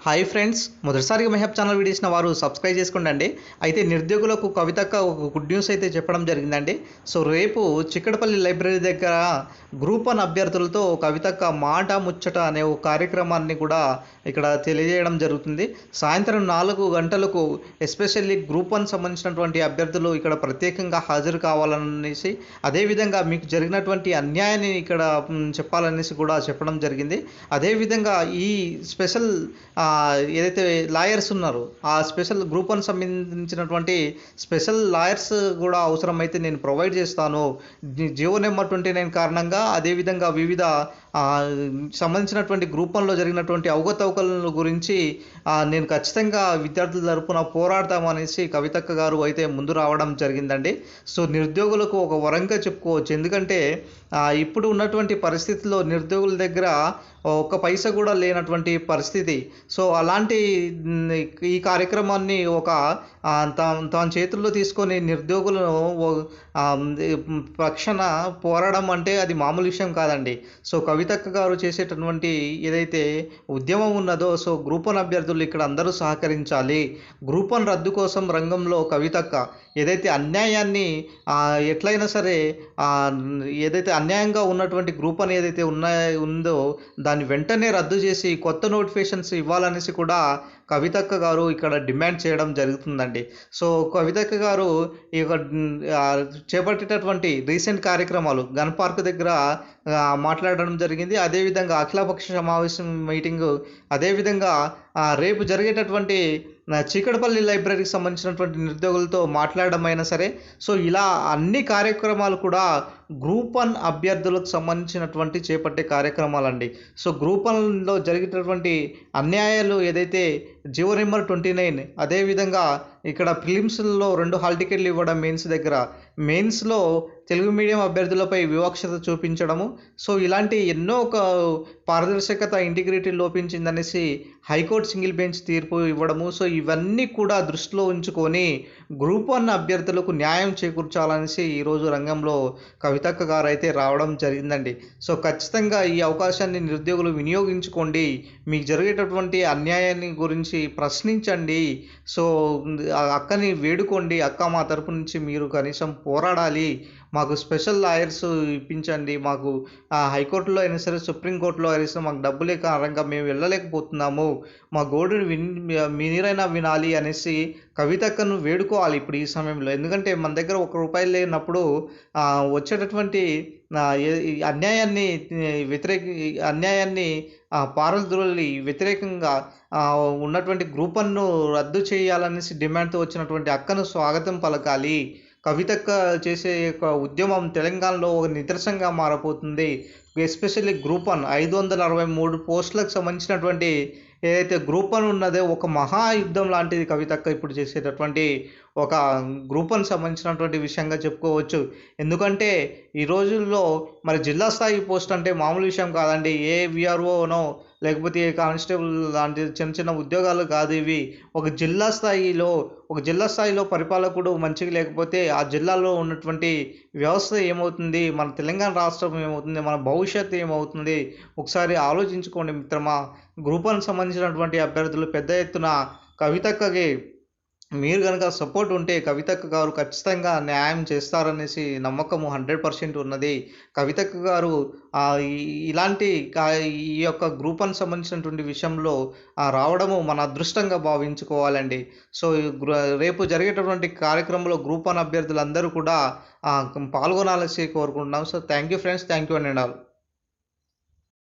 Hi friends మొదటిసారిగా మెహబ్ channel వీడియోసిన వారు సబ్స్క్రైబ్ చేసుకోండి అయితే నిరుద్యోగులకు కవితక్క ఒక గుడ్ న్యూస్ అయితే చెప్పడం జరిగిందండి. సో రేపు చిక్కడపల్లి లైబ్రరీ దగ్గర గ్రూప్ వన్ అభ్యర్థులతో కవితక్క మాట ముచ్చట అనే ఒక కార్యక్రమాన్ని కూడా ఇక్కడ తెలియజేయడం జరుగుతుంది. సాయంత్రం నాలుగు గంటలకు ఎస్పెషల్లీ గ్రూప్ వన్ సంబంధించినటువంటి అభ్యర్థులు ఇక్కడ ప్రత్యేకంగా హాజరు కావాలనేసి అదేవిధంగా మీకు జరిగినటువంటి అన్యాయాన్ని ఇక్కడ చెప్పాలనేసి కూడా చెప్పడం జరిగింది. అదేవిధంగా ఈ స్పెషల్ ఏదైతే లాయర్స్ ఉన్నారో ఆ స్పెషల్ గ్రూప్ వన్ సంబంధించినటువంటి స్పెషల్ లాయర్స్ కూడా అవసరమైతే నేను ప్రొవైడ్ చేస్తాను. జియో నెంబర్ ట్వంటీ నైన్ కారణంగా అదేవిధంగా వివిధ సంబంధించినటువంటి గ్రూపంలో జరిగినటువంటి అవకతవకల గురించి నేను ఖచ్చితంగా విద్యార్థుల తరపున పోరాడతామనేసి కవితక్క గారు అయితే ముందు రావడం జరిగిందండి. సో నిరుద్యోగులకు ఒక వరంగా చెప్పుకోవచ్చు. ఎందుకంటే ఇప్పుడు ఉన్నటువంటి పరిస్థితుల్లో నిరుద్యోగుల దగ్గర ఒక్క పైస కూడా లేనటువంటి పరిస్థితి. సో అలాంటి ఈ కార్యక్రమాన్ని ఒక తన చేతుల్లో తీసుకొని నిరుద్యోగులను పక్షణ పోరాడడం అంటే అది మామూలు విషయం కాదండి. సో కవితక్క గారు చేసేటటువంటి ఏదైతే ఉద్యమం ఉన్నదో సో గ్రూప్ వన్ అభ్యర్థులు ఇక్కడ అందరూ సహకరించాలి. గ్రూప్ వన్ రద్దు కోసం రంగంలో కవితక్క ఏదైతే అన్యాయాన్ని ఎట్లయినా సరే ఏదైతే అన్యాయంగా ఉన్నటువంటి గ్రూప్ అని ఏదైతే ఉన్నా ఉందో దాన్ని వెంటనే రద్దు చేసి కొత్త నోటిఫికేషన్స్ ఇవ్వాలనేసి కూడా కవితక్క గారు ఇక్కడ డిమాండ్ చేయడం జరుగుతుందండి. సో కవితక్క గారు ఈ చేపట్టేటటువంటి రీసెంట్ కార్యక్రమాలు గన్ పార్క్ దగ్గర మాట్లాడడం జరిగింది జరిగింది. అదేవిధంగా అఖిలపక్ష సమావేశం మీటింగు అదేవిధంగా రేపు జరిగేటటువంటి చీకటిపల్లి లైబ్రరీకి సంబంధించినటువంటి నిరుద్యోగులతో మాట్లాడడం అయినా సరే సో ఇలా అన్ని కార్యక్రమాలు కూడా గ్రూప్ వన్ అభ్యర్థులకు సంబంధించినటువంటి చేపట్టే కార్యక్రమాలండి. సో గ్రూప్ వన్లో జరిగేటటువంటి అన్యాయాలు ఏదైతే జీవో నెంబర్ ట్వంటీ నైన్ అదేవిధంగా ఇక్కడ ఫిలిమ్స్లో రెండు హాల్ టికెట్లు ఇవ్వడం మెయిన్స్ దగ్గర. మెయిన్స్లో తెలుగు మీడియం అభ్యర్థులపై వివక్షత చూపించడము. సో ఇలాంటి ఎన్నో ఒక పారదర్శకత ఇంటిగ్రిటీ లోపించిందనేసి హైకోర్టు సింగిల్ బెంచ్ తీర్పు ఇవ్వడము. సో ఇవన్నీ కూడా దృష్టిలో ఉంచుకొని గ్రూప్ వన్ అభ్యర్థులకు న్యాయం చేకూర్చాలనేసి ఈరోజు రంగంలో కవితక్క గారు అయితే రావడం జరిగిందండి. సో ఖచ్చితంగా ఈ అవకాశాన్ని నిరుద్యోగులు వినియోగించుకోండి. మీకు జరిగేటటువంటి అన్యాయాన్ని గురించి ప్రశ్నించండి. సో అక్కని వేడుకోండి అక్క మా తరపు నుంచి మీరు కనీసం పోరాడాలి. మాకు స్పెషల్ లాయర్స్ ఇప్పించండి. మాకు హైకోర్టులో అయినా సరే సుప్రీంకోర్టులో అయినా సరే మాకు డబ్బులే కారణంగా మేము వెళ్ళలేకపోతున్నాము. మా గోడుని విన్ మీరైనా వినాలి అనేసి కవితక్కను వేడుకోవాలి ఇప్పుడు ఈ సమయంలో. ఎందుకంటే మన దగ్గర ఒక రూపాయి లేనప్పుడు వచ్చేటటువంటి అన్యాయాన్ని వ్యతిరేక అన్యాయాన్ని ఆ, పారద్రోలి వ్యతిరేకంగా ఉన్నటువంటి గ్రూపన్ను రద్దు చేయాలనేసి డిమాండ్తో వచ్చినటువంటి అక్కను స్వాగతం పలకాలి. కవిత చేసే యొక్క ఉద్యమం తెలంగాణలో ఒక నిదర్శనంగా మారబోతుంది. ఎస్పెషల్లీ గ్రూప్ వన్ ఐదు వందల అరవై మూడు పోస్టులకు సంబంధించినటువంటి ఏదైతే గ్రూప్ వన్ ఉన్నదో ఒక మహాయుద్ధం లాంటిది కవితక్క ఇప్పుడు చేసేటటువంటి ఒక గ్రూప్ వన్ సంబంధించినటువంటి విషయంగా చెప్పుకోవచ్చు. ఎందుకంటే ఈ రోజుల్లో మరి జిల్లా స్థాయి పోస్ట్ అంటే మామూలు విషయం కాదండి. ఏ విఆర్ఓనో లేకపోతే ఏ కానిస్టేబుల్ లాంటి చిన్న చిన్న ఉద్యోగాలు కాదు ఇవి. ఒక జిల్లా స్థాయిలో ఒక జిల్లా స్థాయిలో పరిపాలకుడు మంచిగా లేకపోతే ఆ జిల్లాలో ఉన్నటువంటి వ్యవస్థ ఏమవుతుంది? మన తెలంగాణ రాష్ట్రం ఏమవుతుంది? మన భవిష్యత్తు ఏమవుతుంది? ఒకసారి ఆలోచించుకోండి మిత్రమా. గ్రూప్ సంబంధించి సంబంధించినటువంటి అభ్యర్థులు పెద్ద ఎత్తున కవితక్కకి మీరు కనుక సపోర్ట్ ఉంటే కవితక్క గారు ఖచ్చితంగా న్యాయం చేస్తారనేసి నమ్మకము హండ్రెడ్ పర్సెంట్ ఉన్నది. కవితక్క గారు ఇలాంటి కా- ఈ యొక్క గ్రూప్ సంబంధించినటువంటి విషయంలో రావడము మన అదృష్టంగా భావించుకోవాలండి. సో రేపు జరిగేటటువంటి కార్యక్రమంలో గ్రూప్ వన్ అభ్యర్థులందరూ కూడా పాల్గొనాలసి పాల్గొనాలని కోరుకుంటున్నాం. So thank you friends thank you అండి ఆల్